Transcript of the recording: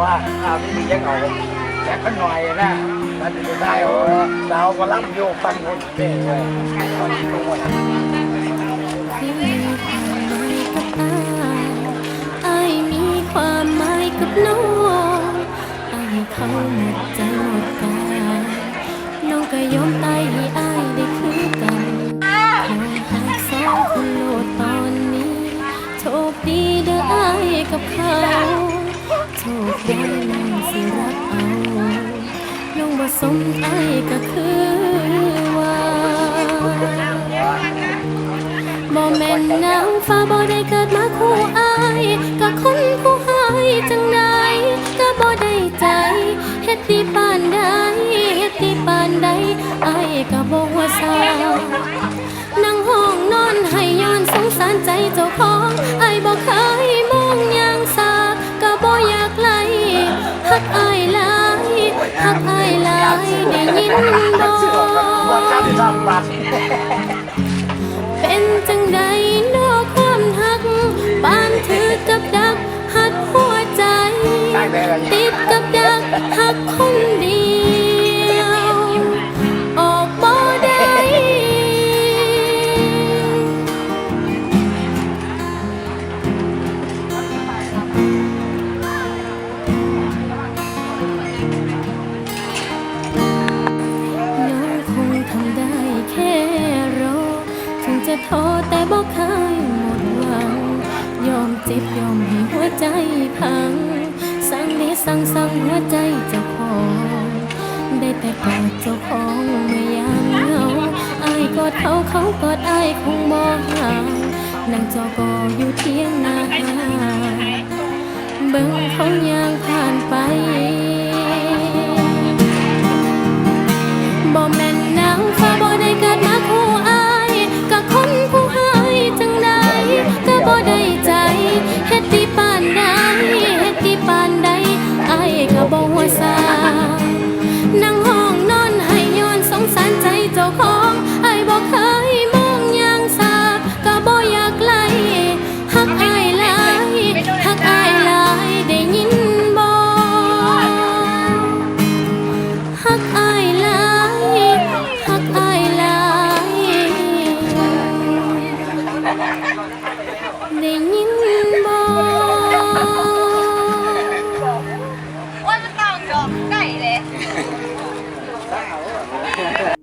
ว่าข้าวที่มียังเอาแจกกันหน่อยนะมันจะได้โอ้ดาวก็รับโยกตั้งคนเด้เลยตอนนี้ตรงวันที่มีความหมายกับอายอายมีความหมายกับน้องอายเขาหมดใจหมดกายน้องก็ยอมตายให้อายได้คือกันขอหักสองคนโลดตอนนี้โชคดีเด้ออายกับเขาโช คดีน้องสิรักเอาน้องบ่สมอายก็คือว่าบ่แม่นนางฟ้าบ่ได้เกิดมาคู่อายก็คนผู้หายจังใดก็บ่ได้ใจเฮ็ดดีปานใดเฮ็ดดีปานใดอายก็บ่ว่าสา ยได้ยินบ่ ว่าทำทำบัตร เป็นจังใด ท้อแต่บอกเคยหมดหวัง ยอมเจ็บยอมให้หัวใจพัง สั่งนี้สั่งสั่งหัวใจเจ้าของ ได้แต่กอดเจ้าของเมื่อยามเหงาอายกอดเขาเขากอดอายคงมองห่างนั่งจอกออยู่เที่ยงนาเบิ่งเขาย่างผ่านไป Nhưng.